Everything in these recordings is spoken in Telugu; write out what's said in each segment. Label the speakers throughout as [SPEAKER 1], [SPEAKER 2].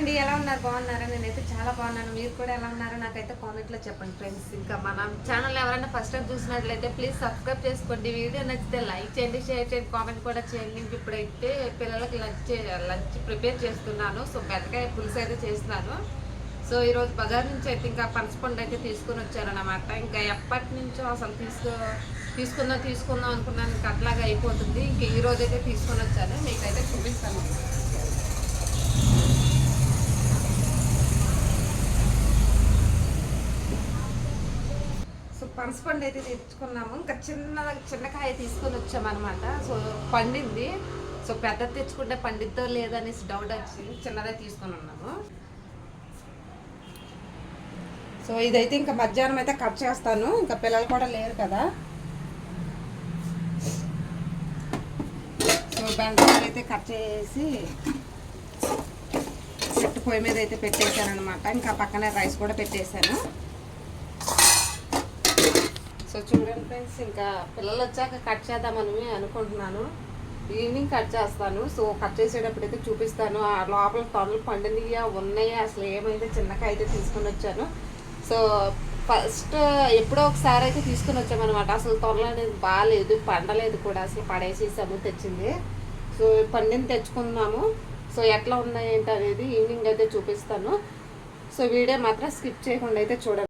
[SPEAKER 1] అండి ఎలా ఉన్నారు? బాగున్నారా? నేనైతే చాలా బాగున్నాను. మీరు కూడా ఎలా ఉన్నారో? నాకైతే కామెంట్లో చెప్పండి ఫ్రెండ్స్ ఇంకా మన ఛానల్ ఎవరైనా ఫస్ట్ టైం చూసినట్లయితే ప్లీజ్ సబ్స్క్రైబ్ చేసుకోండి. వీడియో నచ్చితే లైక్ చేయండి షేర్ చేయండి కామెంట్ కూడా చేయండి. ఇప్పుడైతే పిల్లలకి లంచ్ లంచ్ ప్రిపేర్ చేస్తున్నాను. సో బెండకాయ పులుసు అయితే చేస్తున్నాను. సో ఈరోజు బజార్ నుంచి అయితే ఇంకా పనసపండు అయితే తీసుకుని వచ్చారనమాట ఇంకా ఎప్పటి నుంచో అసలు తీసుకో తీసుకుందాం తీసుకుందాం అనుకున్నాను. ఇంకా అట్లాగా అయిపోతుంది. ఇంక ఈ అయితే తీసుకొని వచ్చాను. మీకైతే చూపిస్తాను. పనసపండు అయితే తెచ్చుకున్నాము. ఇంకా చిన్న చిన్నకాయ తీసుకొని వచ్చామన్నమాట. సో పండింది. సో పెద్దది తెచ్చుకుంటే పండిద్దో లేదనేసి డౌట్ వచ్చింది. చిన్నదే తీసుకొని ఉన్నాము. సో ఇదైతే ఇంకా మధ్యాహ్నం అయితే కట్ చేస్తాను. ఇంకా పిల్లలు కూడా లేరు కదా. సో బెండకాయలు అయితే కట్ చేసి చెట్టు పొయ్యి మీద అయితే పెట్టేశాను అనమాట ఇంకా పక్కనే రైస్ కూడా పెట్టేశాను. సో చూడండి ఫ్రెండ్స్ ఇంకా పిల్లలు వచ్చాక కట్ చేద్దామని అనుకుంటున్నాను. ఈవినింగ్ కట్ చేస్తాను. సో కట్ చేసేటప్పుడు అయితే చూపిస్తాను. ఆ లోపల తొనలు పండినయా ఉన్నాయా. అసలు ఏమైతే చిన్నగా అయితే తీసుకుని వచ్చాను. సో ఫస్ట్ ఎప్పుడో ఒకసారి అయితే తీసుకొని వచ్చామన్నమాట. అసలు తొనలు అనేది బాగాలేదు పండలేదు కూడా. అసలు పడేసేసాము తెచ్చింది. సో పండిని తెచ్చుకున్నాము. సో ఎట్లా ఉన్నాయి ఏంటి అనేది ఈవినింగ్ అయితే చూపిస్తాను. సో వీడియో మాత్రం స్కిప్ చేయకుండా అయితే చూడండి.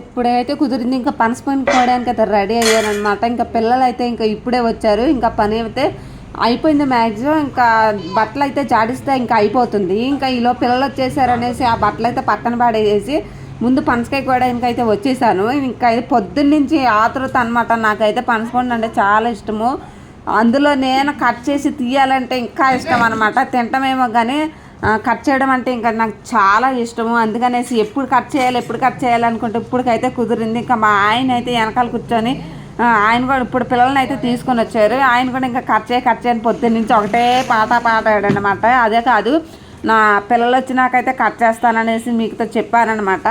[SPEAKER 1] ఇప్పుడైతే కుదిరింది ఇంకా పనస పని కోయడానికి అయితే రెడీ అయ్యాను అనమాట ఇంకా పిల్లలు అయితే ఇంకా ఇప్పుడే వచ్చారు. ఇంకా పని అయితే అయిపోయింది మ్యాక్సిమం ఇంకా బట్టలు అయితే జాడిస్తే ఇంకా అయిపోతుంది. ఇంకా ఈలో పిల్లలు వచ్చేసారనేసి ఆ బట్టలు అయితే పక్కన పడేసి ముందు పనసకాయ కోయడానికి అయితే వచ్చేసాను. ఇంకా అయితే పొద్దున్న నుంచి ఆతృత అనమాట నాకైతే పనసపండు అంటే చాలా ఇష్టము. అందులో నేను కట్ చేసి తీయాలంటే ఇంకా ఇష్టం అనమాట తింటమేమో కానీ కట్ చేయడం అంటే ఇంకా నాకు చాలా ఇష్టము. అందుకనేసి ఎప్పుడు కట్ చేయాలి ఎప్పుడు కట్ చేయాలనుకుంటే ఇప్పటికైతే కుదిరింది. ఇంకా మా ఆయన అయితే వెనకాల కూర్చొని ఆయన కూడా ఇప్పుడు పిల్లల్ని అయితే తీసుకొని వచ్చారు. ఆయన కూడా ఇంకా కట్ చేయ కట్ చేయని పొద్దున్న నుంచి ఒకటే పాట పాడాడనమాట అదే కాదు నా పిల్లలు వచ్చినాకైతే కట్ చేస్తాననేసి మీకుతో చెప్పానమాట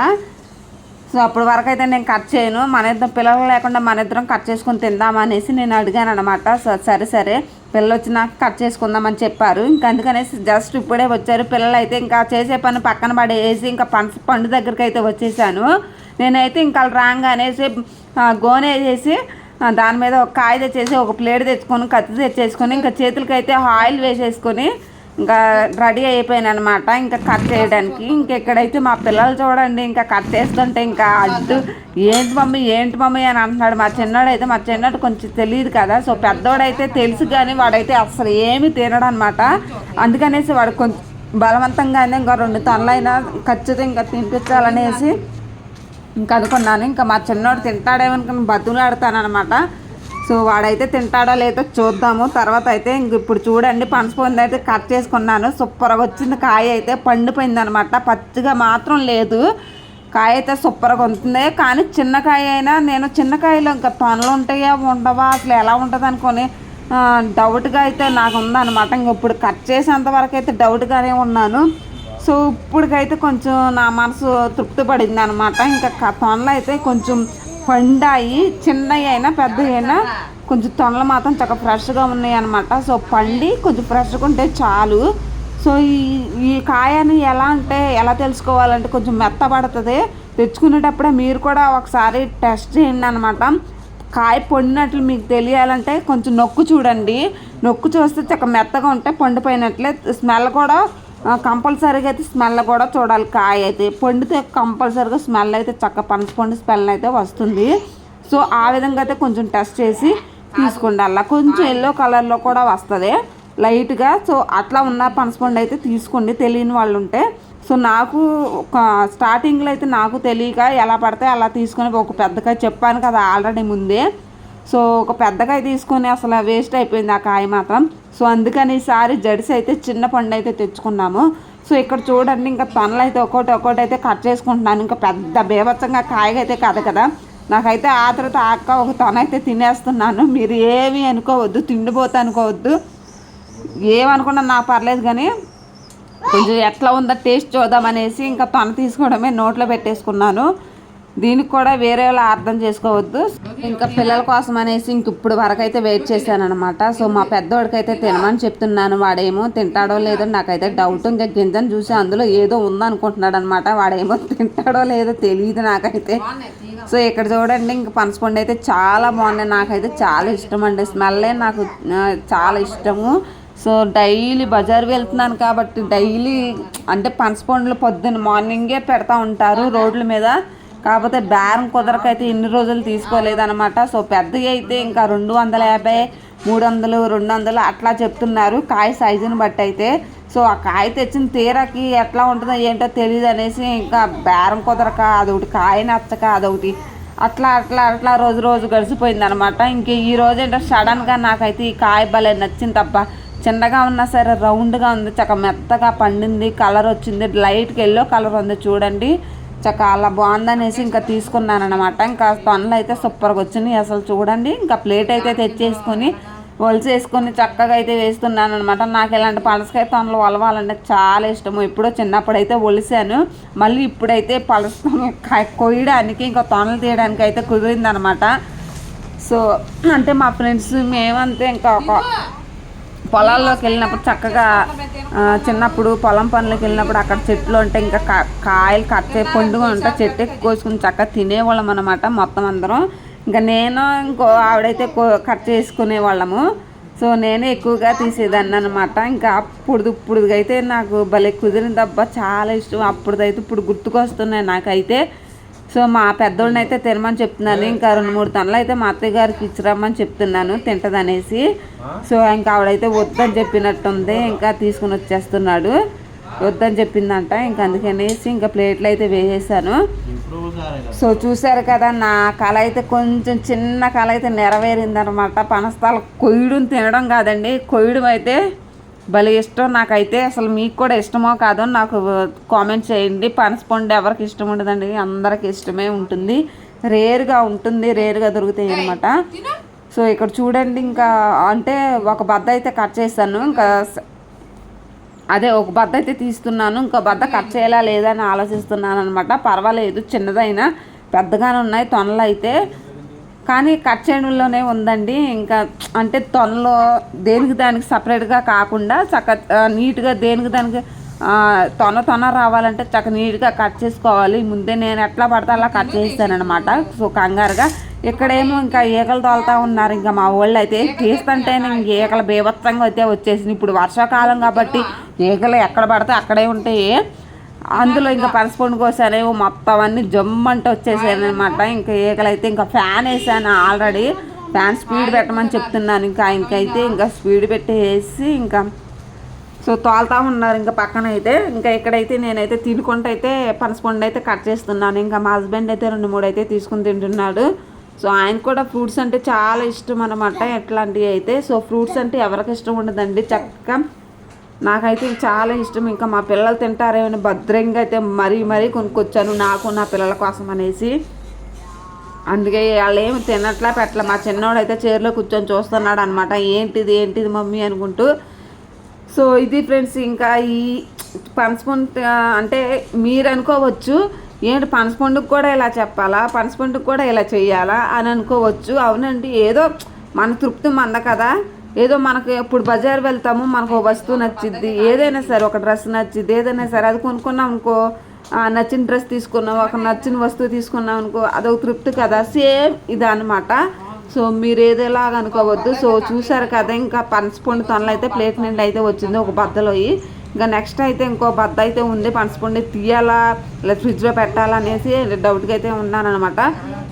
[SPEAKER 1] సో అప్పటి వరకు అయితే నేను కట్ చేయను. మన ఇద్దరం పిల్లలు లేకుండా మన ఇద్దరం కట్ చేసుకొని తిందామనేసి నేను అడిగాను అనమాట సరే సరే. పిల్లలు వచ్చినాక కట్ చేసుకుందామని చెప్పారు. ఇంకా అందుకనేసి జస్ట్ ఇప్పుడే వచ్చారు. పిల్లలు అయితే ఇంకా చేసే పని పక్కన పడేసి ఇంకా పంట పండు దగ్గరికి అయితే వచ్చేసాను. నేనైతే ఇంకా వాళ్ళు రాగానేసి ఆ, గోనె వేసేసి దాని మీద ఒక కాయ తెచ్చేసి ఒక ప్లేట్ తెచ్చుకొని కత్తి తెచ్చేసుకొని ఇంకా చేతులకి అయితే ఆయిల్ వేసేసుకొని ఇంకా రెడీ అయిపోయాను అనమాట ఇంకా కట్ చేయడానికి. ఇంకా ఇక్కడైతే మా పిల్లలు చూడండి ఇంకా కట్ చేస్తుంటే ఇంకా అడ్డు. ఏంటి మమ్మీ ఏంటి మమ్మీ అని అంటున్నాడు. మా చిన్నోడు అయితే మా చిన్నోడు కొంచెం తెలియదు కదా. సో పెద్దోడైతే తెలుసు కానీ వాడైతే అసలు ఏమీ తినడు అనమాట అందుకనేసి వాడు కొంచెం బలవంతంగానే ఇంకా రెండు తనలైనా ఖచ్చితంగా ఇంకా తినిపించాలనేసి ఇంకా అనుకున్నాను. ఇంకా మా చిన్నోడు తింటాడేమనుకుని బతులాడతాను అనమాట సో వాడైతే తింటాడా లేదో చూద్దాము. తర్వాత అయితే ఇంక ఇప్పుడు చూడండి పనసపోయింది అయితే కట్ చేసుకున్నాను. సూపర్గా వచ్చింది. కాయ అయితే పండిపోయింది అనమాట పచ్చిగా మాత్రం లేదు. కాయ అయితే సూపర్గా ఉంటుంది. కానీ చిన్న కాయ అయినా నేను చిన్న కాయలో ఇంకా పనులు ఉంటాయా ఉండవా? అసలు ఎలా ఉంటుంది అనుకొని డౌట్గా అయితే నాకు ఉందన్నమాట ఇంక ఇప్పుడు కట్ చేసేంత వరకు అయితే డౌట్గానే ఉన్నాను. సో ఇప్పటికైతే కొంచెం నా మనసు తృప్తి పడింది అనమాట ఇంకా తొనలు అయితే కొంచెం పండాయి చిన్నవి అయినా పెద్దవి అయినా కొంచెం తొనలు మాత్రం చక్కగా ఫ్రెష్గా ఉన్నాయి అనమాట సో పండి కొంచెం ఫ్రెష్గా ఉంటే చాలు. సో ఈ ఈ కాయని ఎలా అంటే ఎలా తెలుసుకోవాలంటే కొంచెం మెత్తబడుతుంది. తెచ్చుకునేటప్పుడే మీరు కూడా ఒకసారి టెస్ట్ చేయండి అనమాట కాయ పండినట్లు మీకు తెలియాలంటే కొంచెం నొక్కు చూడండి. నొక్కు చూస్తే చక్క మెత్తగా ఉంటే పండిపోయినట్లే స్మెల్ కూడా కంపల్సరీగా అయితే స్మెల్ కూడా చూడాలి. కాయ అయితే పండితే కంపల్సరీగా స్మెల్ అయితే చక్క పనసపండు స్మెల్ అయితే వస్తుంది. సో ఆ విధంగా అయితే కొంచెం టెస్ట్ చేసి తీసుకోండి అలా. కొంచెం ఎల్లో కలర్లో కూడా వస్తుంది. లైట్గా సో అట్లా ఉన్న పనసపండు అయితే తీసుకోండి. తెలియని వాళ్ళు ఉంటే. సో నాకు ఒక స్టార్టింగ్లో అయితే నాకు తెలియక ఎలా పడితే అలా తీసుకొని ఒక పెద్దగా చెప్పాను కదా ఆల్రెడీ ముందే. సో ఒక పెద్దకాయ తీసుకొని అసలు వేస్ట్ అయిపోయింది ఆ కాయ మాత్రం. సో అందుకని ఈసారి జడిసి అయితే చిన్న పండు అయితే తెచ్చుకున్నాము. సో ఇక్కడ చూడండి ఇంకా తనలు అయితే ఒక్కోటి ఒక్కొక్కటి అయితే కట్ చేసుకుంటున్నాను. ఇంకా పెద్ద బేభత్సంగా కాయగా అయితే కాదు కదా. నాకైతే ఆ తర్వాత ఆక్క ఒక తన అయితే తినేస్తున్నాను. మీరు ఏమి అనుకోవద్దు తిండిపోతా అనుకోవద్దు. ఏమనుకున్నా నాకు పర్లేదు కానీ కొంచెం ఎట్లా ఉందో టేస్ట్ చూద్దామనేసి ఇంకా తన తీసుకోవడమే నోట్లో పెట్టేసుకున్నాను. దీనికి కూడా వేరే వాళ్ళు అర్థం చేసుకోవద్దు. ఇంకా పిల్లల కోసం అనేసి ఇంక ఇప్పుడు వరకు అయితే వెయిట్ చేశాను అనమాట సో మా పెద్దోడికి అయితే తినమని చెప్తున్నాను. వాడేమో తింటాడో లేదో నాకైతే డౌట్ ఇంకా గింజను చూసి అందులో ఏదో ఉందనుకుంటున్నాడు అనమాట వాడేమో తింటాడో లేదో తెలియదు నాకైతే. సో ఇక్కడ చూడండి ఇంక పనసపండు అయితే చాలా బాగున్నాయి. నాకైతే చాలా ఇష్టం అండి. స్మెల్లే నాకు చాలా ఇష్టము. సో డైలీ బజార్ వెళ్తున్నాను కాబట్టి డైలీ అంటే పనసపండ్లు పొద్దున్న మార్నింగే పెడతా ఉంటారు రోడ్ల మీద. కాకపోతే బేరం కుదరకైతే ఇన్ని రోజులు తీసుకోలేదన్నమాట. సో పెద్దవి అయితే ఇంకా రెండు వందల యాభై మూడు వందలు రెండు వందలు అట్లా చెప్తున్నారు కాయ సైజుని బట్టి అయితే. సో ఆ కాయ తెచ్చిన తీరాకి ఎట్లా ఉంటుందో ఏంటో తెలియదు అనేసి ఇంకా బేరం కుదరక అదొకటి కాయ నచ్చక అదొకటి అట్లా అట్లా అట్లా రోజు రోజు గడిచిపోయింది అనమాట ఇంక ఈ రోజు ఏంటో సడన్గా నాకైతే ఈ కాయ భలే నచ్చింది తప్ప చిన్నగా ఉన్నా సరే రౌండ్గా ఉంది. చక్క మెత్తగా పండింది కలర్ వచ్చింది. లైట్కి ఎల్లో కలర్ ఉంది చూడండి. చక్క అలా బాగుందనేసి ఇంకా తీసుకున్నాను అనమాట ఇంకా తొనలు అయితే సూపర్గా వచ్చినాయి అసలు చూడండి. ఇంకా ప్లేట్ అయితే తెచ్చేసుకొని ఒలిసేసుకొని చక్కగా అయితే వేస్తున్నాను అనమాట నాకు ఇలాంటి పనసకాయ తొనలు ఒలవాలంటే చాలా ఇష్టము. ఎప్పుడో చిన్నప్పుడు అయితే ఒలిసాను. మళ్ళీ ఇప్పుడైతే పలస కొయ్యడానికి ఇంకా తొనలు తీయడానికి అయితే కుదిరిందనమాట సో అంటే మా ఫ్రెండ్స్ మేమంతే ఇంకా ఒక పొలాల్లోకి వెళ్ళినప్పుడు చక్కగా చిన్నప్పుడు పొలం పనులకు వెళ్ళినప్పుడు అక్కడ చెట్లు ఉంటే ఇంకా కాయలు కట్ చే పండుగ ఉంటే చెట్టు కోసుకుని చక్కగా తినేవాళ్ళం అనమాట మొత్తం అందరం. ఇంకా నేను ఇంకో ఆవిడైతే కట్ చేసుకునే వాళ్ళము. సో నేనే ఎక్కువగా తీసేదాన్ని అనమాట ఇంకా అప్పుడు ఇప్పుడు అయితే నాకు భలే కుదిరిన అబ్బా చాలా ఇష్టం. అప్పుడుదైతే ఇప్పుడు గుర్తుకొస్తున్నాయి నాకైతే. సో మా పెద్దోడిని అయితే తినమని చెప్తున్నాను. ఇంకా రెండు మూడు తనలు అయితే మా అత్తయ్య గారికి ఇచ్చిరమ్మని చెప్తున్నాను తింటదనేసి. సో ఇంకా ఆవిడైతే వద్దని చెప్పినట్టుంది ఇంకా తీసుకుని వచ్చేస్తున్నాడు. వద్దని చెప్పిందంట ఇంకా అందుకనేసి ఇంకా ప్లేట్లు అయితే వేసేసాను. సో చూసారు కదా నా కళ అయితే కొంచెం చిన్న కళ అయితే నెరవేరిందనమాట. పనస్తాల కొయ్యడం తినడం కాదండి కొయ్యడం అయితే భలే ఇష్టం. నాకైతే అసలు మీకు కూడా ఇష్టమో కాదో నాకు కామెంట్ చేయండి. పనసపండు ఎవరికి ఇష్టం ఉండదండి. అందరికి ఇష్టమే ఉంటుంది. రేరుగా ఉంటుంది. రేరుగా దొరుకుతాయి అనమాట సో ఇక్కడ చూడండి ఇంకా అంటే ఒక బద్ద అయితే కట్ చేశాను. ఇంకా అదే ఒక బద్ద అయితే తీస్తున్నాను. ఇంకో బద్ద కట్ చేయాలా లేదా అని ఆలోచిస్తున్నాను అనమాట పర్వాలేదు. చిన్నదైనా పెద్దగానే ఉన్నాయి. తొనలు అయితే కానీ కట్ చేయడంలోనే ఉందండి. ఇంకా అంటే తొనలో దేనికి దానికి సపరేట్గా కాకుండా చక్క నీట్గా దేనికి దానికి తొన తొన రావాలంటే చక్క నీట్గా కట్ చేసుకోవాలి. ముందే నేను ఎట్లా పడితే అలా కట్ చేస్తానమాట సో కంగారుగా. ఇక్కడేమో ఇంకా ఈగలు తోలుతా ఉన్నారు. ఇంకా మా వాళ్ళు అయితే తీస్తుంటే ఇంక ఈకలు బీభత్సంగా అయితే వచ్చేసింది ఇప్పుడు వర్షాకాలం కాబట్టి ఈగలు ఎక్కడ పడితే అక్కడే ఉంటాయి. అందులో ఇంకా పనసపండు కోసానేమో మొత్తం అన్ని జమ్మంట వచ్చేసాను అనమాట ఇంకా ఏకలైతే ఇంకా ఫ్యాన్ వేసాను ఆల్రెడీ. ఫ్యాన్ స్పీడ్ పెట్టమని చెప్తున్నాను. ఇంకా ఇంకైతే ఇంకా స్పీడ్ పెట్టేసి ఇంకా సో తోలుతా ఉన్నారు ఇంకా పక్కన అయితే ఇంకా ఇక్కడైతే నేనైతే తినుకుంటూ అయితే పనసపండు అయితే కట్ చేస్తున్నాను. ఇంకా మా హస్బెండ్ అయితే రెండు మూడు అయితే తీసుకుని తింటున్నాడు. సో ఆయన కూడా ఫ్రూట్స్ అంటే చాలా ఇష్టం అనమాట ఎట్లాంటివి అయితే. సో ఫ్రూట్స్ అంటే ఎవరికి ఇష్టం ఉండదండి. చక్కగా నాకైతే ఇవి చాలా ఇష్టం. ఇంకా మా పిల్లలు తింటారేమో భద్రంగా అయితే మరీ మరీ కొనుక్కొచ్చాను నాకు నా పిల్లల కోసం అనేసి. అందుకే వాళ్ళు ఏమి తినట్లా పెట్టలే. మా చిన్నోడు అయితే చైర్లో కూర్చొని చూస్తున్నాడు అనమాట ఏంటిది ఏంటిది మమ్మీ అనుకుంటూ. సో ఇది ఫ్రెండ్స్ ఇంకా ఈ పనసపండు అంటే మీరు అనుకోవచ్చు ఏంటి పనసపండుకు కూడా ఇలా చెప్పాలా పనసపండుకు కూడా ఇలా చేయాలా అని అనుకోవచ్చు. అవునండి ఏదో మన తృప్తి మంద కదా. ఏదో మనకు ఇప్పుడు బజార్ వెళ్తాము మనకు ఒక వస్తువు నచ్చిద్ది ఏదైనా సరే ఒక డ్రెస్ నచ్చిద్ది ఏదైనా సరే అది కొనుక్కున్నాం అనుకో నచ్చిన డ్రెస్ తీసుకున్నాం ఒక నచ్చిన వస్తువు తీసుకున్నాం అనుకో అదొక తృప్తి కదా. సేమ్ ఇదన్నమాట. సో మీరు ఏదేలాగా అనుకోవద్దు. సో చూసారు కదా ఇంకా పనసపండు తొనలు అయితే ప్లేట్ నిండా అయితే వచ్చింది ఒక బద్దలోయి. ఇంకా నెక్స్ట్ అయితే ఇంకో బద్ద అయితే ఉంది. పనసపండు తీయాలా లేదా ఫ్రిడ్జ్లో పెట్టాలా అనేసి డౌట్గా అయితే ఉన్నాను అనమాట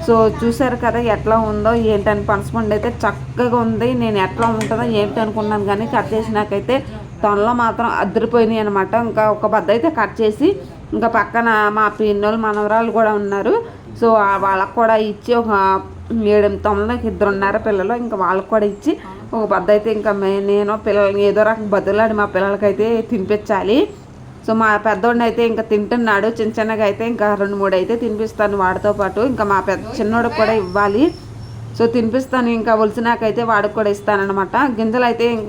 [SPEAKER 1] సో చూసారు కదా ఎట్లా ఉందో ఏంటని పనసపండు అయితే చక్కగా ఉంది. నేను ఎట్లా ఉంటుందో ఏంటి అనుకున్నాను కానీ కట్ చేసినాకైతే తొనలో మాత్రం అద్దరిపోయినాయి అనమాట ఇంకా ఒక బద్ద అయితే కట్ చేసి ఇంకా పక్కన మా పిన్నోళ్ళు మనవరాలు కూడా ఉన్నారు. సో వాళ్ళకు కూడా ఇచ్చి ఒక ఏడు తొమ్మిదికి ఇద్దరు ఉన్నారు పిల్లలు. ఇంకా వాళ్ళకి కూడా ఇచ్చి ఒక బద్ద అయితే ఇంకా మే- నేను పిల్లల్ని ఏదో రకం బదులాడి మా పిల్లలకైతే తినిపించాలి. సో మా పెద్దోడిని అయితే ఇంకా తింటున్నాడు. చిన్న చిన్నగా అయితే ఇంకా రెండు మూడు అయితే తినిపిస్తాను వాడితో పాటు. ఇంకా మా పెద్ద చిన్నోడికి కూడా ఇవ్వాలి. సో తినిపిస్తాను. ఇంకా ఒలిసినాకైతే వాడికి కూడా ఇస్తానన్నమాట. గింజలు అయితే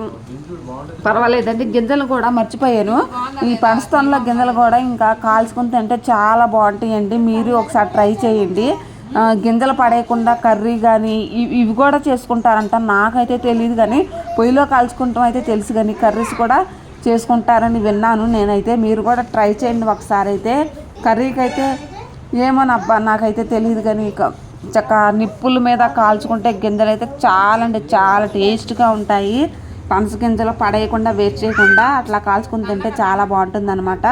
[SPEAKER 1] పర్వాలేదండి. గింజలు కూడా మర్చిపోయాను. ఈ పనస్తోన్లో గింజలు కూడా ఇంకా కాల్చుకుని తింటే చాలా బాగుంటాయండి. మీరు ఒకసారి ట్రై చేయండి. గింజలు పడేయకుండా కర్రీ కానీ ఇవి ఇవి కూడా చేసుకుంటారంట. నాకైతే తెలియదు కానీ పొయ్యిలో కాల్చుకుంటాం అయితే తెలుసు కానీ కర్రీస్ కూడా చేసుకుంటారని విన్నాను. నేనైతే మీరు కూడా ట్రై చేయండి ఒకసారి అయితే. కర్రీకి అయితే ఏమోనబ్బా నాకైతే తెలియదు కానీ చక్క నిప్పుల మీద కాల్చుకుంటే గింజలు అయితే చాలా అంటే చాలా టేస్ట్గా ఉంటాయి. పనస గింజలు పడేయకుండా వేస్ట్ చేయకుండా అట్లా కాల్చుకుని తింటే చాలా బాగుంటుంది అనమాట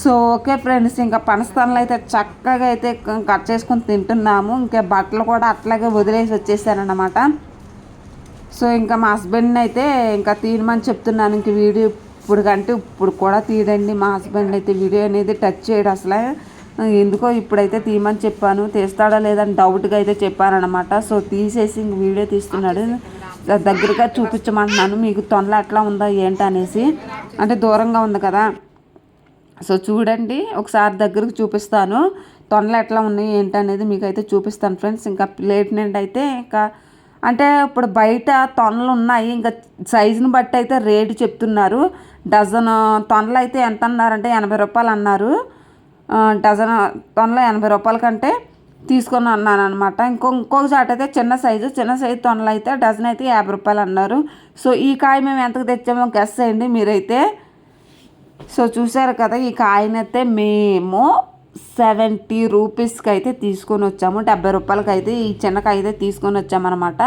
[SPEAKER 1] సో ఓకే ఫ్రెండ్స్ ఇంకా పనస్తాన్లు అయితే చక్కగా అయితే కట్ చేసుకొని తింటున్నాము. ఇంకా బట్టలు కూడా అట్లాగే వదిలేసి వచ్చేసానమాట సో ఇంకా మా హస్బెండ్ని అయితే ఇంకా తీయమని చెప్తున్నాను. ఇంక వీడియో ఇప్పుడు కంటే ఇప్పుడు కూడా తీయడండి మా హస్బెండ్ అయితే వీడియో అనేది టచ్ చేయడు అసలు. ఎందుకో ఇప్పుడైతే తీయమని చెప్పాను. తీస్తాడా లేదని డౌట్గా అయితే చెప్పానమాట అనమాట సో తీసేసి ఇంక వీడియో తీస్తున్నాడు. దగ్గరగా చూపించమంటున్నాను. మీకు తొనలు ఎట్లా ఉందో ఏంటి అనేసి అంటే దూరంగా ఉంది కదా. సో చూడండి ఒకసారి దగ్గరకు చూపిస్తాను. తొండలు ఎట్లా ఉన్నాయి ఏంటి అనేది మీకు అయితే చూపిస్తాను ఫ్రెండ్స్. ఇంకా ప్లేట్ నుండి అయితే ఇంకా అంటే ఇప్పుడు బయట తొనలు ఉన్నాయి ఇంకా సైజుని బట్టి అయితే రేటు చెప్తున్నారు. డజన్ తొనలు అయితే ఎంత అన్నారంటే ఎనభై రూపాయలు అన్నారు. డజన్ తొనలు ఎనభై రూపాయల కంటే తీసుకొని అన్నాను అనమాట ఇంకో ఇంకొక చాట అయితే చిన్న సైజు చిన్న సైజు తొనలు అయితే డజన్ అయితే యాభై రూపాయలు అన్నారు. సో ఈ కాయ మేము ఎంతకు తెచ్చామో గెస్ చేయండి మీరైతే. సో చూసారు కదా ఈ కాయనైతే మేము సెవెంటీ రూపీస్కి అయితే తీసుకొని వచ్చాము. డెబ్బై రూపాయలకి అయితే ఈ చిన్న కాయ అయితే తీసుకొని వచ్చామన్నమాట.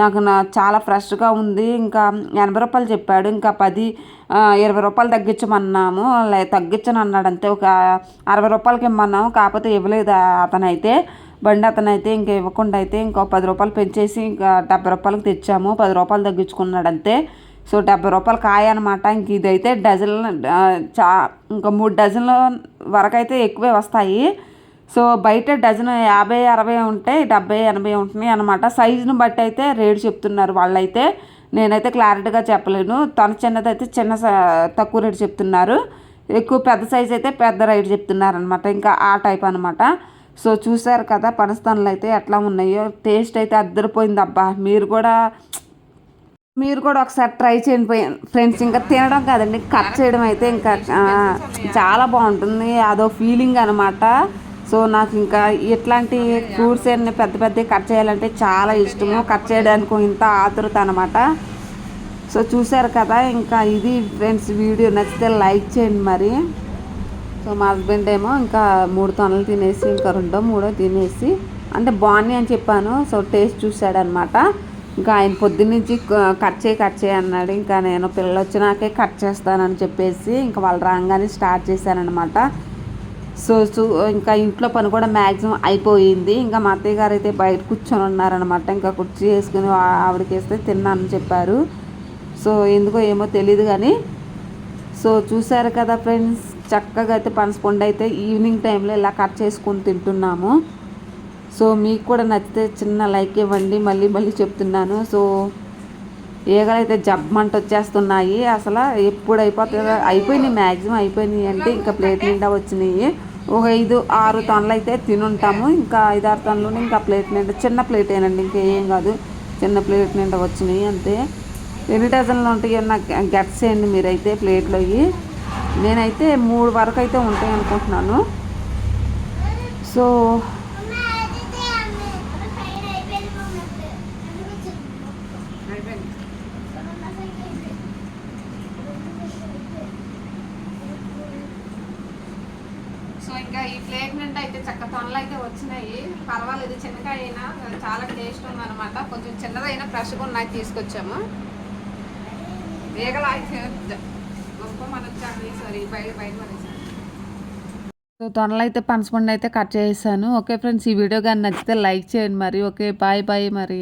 [SPEAKER 1] నాకు నా చాలా ఫ్రెష్గా ఉంది. ఇంకా ఎనభై రూపాయలు చెప్పాడు. ఇంకా పది ఇరవై రూపాయలు తగ్గించమన్నాము. లే తగ్గించను అన్నాడు అంతే ఒక అరవై రూపాయలకి ఇమ్మన్నాము. కాకపోతే ఇవ్వలేదు అతనైతే. బండి అతనైతే ఇంకా ఇవ్వకుండా అయితే ఇంకో పది రూపాయలు పెంచేసి ఇంకా డెబ్బై రూపాయలకి తెచ్చాము. పది రూపాయలు తగ్గించుకున్నాడు అంతే సో డెబ్బై రూపాయలు కాయ అనమాట ఇంక ఇదైతే డజన్ చా ఇంకా మూడు డజన్ల వరకు అయితే ఎక్కువే వస్తాయి. సో బయట డజన్ యాభై అరవై ఉంటాయి డెబ్బై ఎనభై ఉంటున్నాయి అనమాట సైజును బట్టి అయితే రేటు చెప్తున్నారు వాళ్ళైతే. నేనైతే క్లారిటీగా చెప్పలేను. తన చిన్నదైతే చిన్న స- తక్కువ రేటు చెప్తున్నారు. ఎక్కువ పెద్ద సైజ్ అయితే పెద్ద రేటు చెప్తున్నారు అనమాట ఇంకా ఆ టైప్ అనమాట సో చూసారు కదా పనస్తనులు అయితే ఎట్లా ఉన్నాయో. టేస్ట్ అయితే అద్దరిపోయింది అబ్బా. మీరు కూడా మీరు కూడా ఒకసారి ట్రై చేయండి ఫ్రెండ్స్ ఇంకా తినడం కాదండి కట్ చేయడం అయితే ఇంకా చాలా బాగుంటుంది. అదో ఫీలింగ్ అనమాట సో నాకు ఇంకా ఇట్లాంటి ఫ్రూట్స్ అన్ని పెద్ద పెద్ద కట్ చేయాలంటే చాలా ఇష్టము. కట్ చేయడానికి ఇంత ఆతురత అనమాట సో చూసారు కదా ఇంకా ఇది ఫ్రెండ్స్ వీడియో. నచ్చితే లైక్ చేయండి మరి. సో మా హస్బెండ్ ఏమో ఇంకా మూడు తొనలు తినేసి ఇంకా రెండో మూడో తినేసి అంటే బాగున్నాయి అని చెప్పాను. సో టేస్ట్ చూశాడనమాట ఇంకా ఆయన పొద్దున్నుంచి కట్ చేయి కట్ చేయి అన్నాడు. ఇంకా నేను పిల్లలు వచ్చినాకే కట్ చేస్తానని చెప్పేసి ఇంకా వాళ్ళు రాగానే స్టార్ట్ చేశానమాట సో సో ఇంకా ఇంట్లో పని కూడా మ్యాక్సిమం అయిపోయింది. ఇంకా మా అత్తయ్య గారు అయితే బయట కూర్చొని ఉన్నారనమాట ఇంకా కుర్చీ వేసుకుని ఆవిడకి వేస్తే తిన్నానని చెప్పారు. సో ఎందుకో ఏమో తెలియదు కానీ సో చూసారు కదా ఫ్రెండ్స్ చక్కగా అయితే పనసపండు అయితే ఈవినింగ్ టైంలో ఇలా కట్ చేసుకొని తింటున్నాము. సో మీకు కూడా నచ్చితే చిన్న లైక్ ఇవ్వండి మళ్ళీ మళ్ళీ చెప్తున్నాను. సో ఈగలైతే జబ్మంట వచ్చేస్తున్నాయి. అసలు ఎప్పుడు అయిపోతుందో అయిపోయినాయి మ్యాక్సిమం అయిపోయినాయి అంటే ఇంకా ప్లేట్ నిండా వచ్చినాయి. ఒక ఐదు ఆరు టన్నులు అయితే తినుంటాము. ఇంకా ఐదు ఆరు టన్నులు ఇంకా ప్లేట్ నిండా చిన్న ప్లేట్ ఏనండి ఇంకా ఏం కాదు. చిన్న ప్లేట్ నిండా వచ్చినాయి అంతే. ఎన్ని డజన్లు ఉంటాయో నాకు గట్స్ అండి మీరైతే ప్లేట్లో ఇవి. నేనైతే మూడు వరకు అయితే ఉంటాయి అనుకుంటున్నాను. సో ఇంకా ఈ ప్లేట్ అయితే చక్క తొనలు అయితే వచ్చినాయి. పర్వాలేదు చిన్నకాయ అయినా చాలా టేస్ట్ ఉందన్నమాట. కొంచెం చిన్నదైనా ఫ్రెష్గా ఉన్నాయి తీసుకొచ్చాము. వేగలా గొప్ప మన సారీ బయట బయట సో తొనలు అయితే పనసపండు అయితే కట్ చేసాను ఓకే ఫ్రెండ్స్ ఈ వీడియో కానీ నచ్చితే లైక్ చేయండి మరి. ఓకే బాయ్ బాయ్ మరి.